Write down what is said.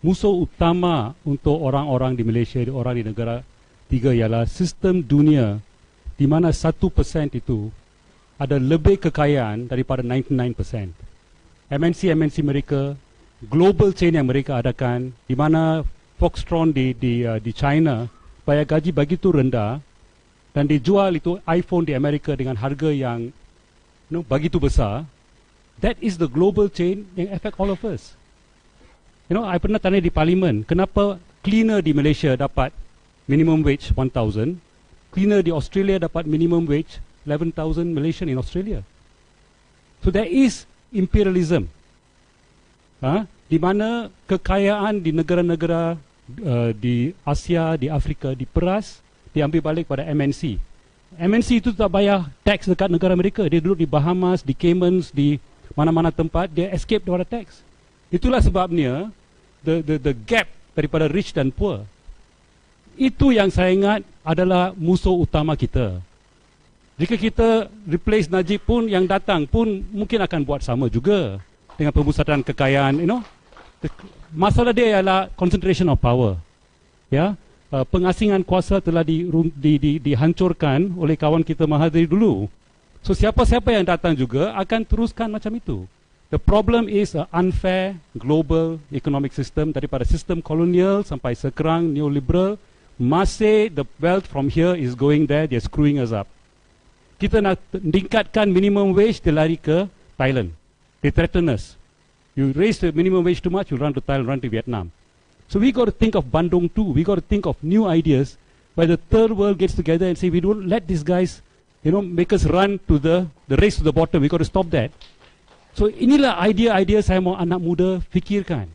musuh utama untuk orang-orang di Malaysia, orang di negara tiga ialah sistem dunia di mana 1% itu ada lebih kekayaan daripada 99%. MNC-MNC mereka, global chain yang mereka adakan, di mana Foxtron di, di, uh, di China bayar gaji begitu rendah dan dijual itu iPhone di Amerika dengan harga yang you know, begitu besar, that is the global chain yang affect all of us. You know, I pernah tanya di parlimen, kenapa cleaner di Malaysia dapat minimum wage 1,000, cleaner di Australia dapat minimum wage 11,000 Malaysian in Australia. So there is imperialism. Ha? Di mana kekayaan di negara-negara uh, di Asia, di Afrika diperas, diambil balik pada MNC. MNC itu tak bayar tax dekat negara mereka. Dia duduk di Bahamas, di Caymans, di mana-mana tempat, dia escape daripada tax. Itulah sebabnya the the the gap daripada rich dan poor. Itu yang saya ingat adalah musuh utama kita. Jika kita replace Najib pun yang datang pun mungkin akan buat sama juga dengan pemusatan kekayaan, you know. Masalah dia ialah concentration of power. Ya, uh, pengasingan kuasa telah di, di, di, dihancurkan oleh kawan kita Mahathir dulu. So siapa-siapa yang datang juga akan teruskan macam itu. The problem is a unfair global economic system daripada sistem kolonial sampai sekarang neoliberal masih the wealth from here is going there they're screwing us up. Kita nak tingkatkan minimum wage dia lari ke Thailand. They threaten us. You raise the minimum wage too much, you run to Thailand, run to Vietnam. So we got to think of Bandung too. We got to think of new ideas where the third world gets together and say we don't let these guys, you know, make us run to the the race to the bottom. We got to stop that. So inilah idea-idea saya mau anak muda fikirkan.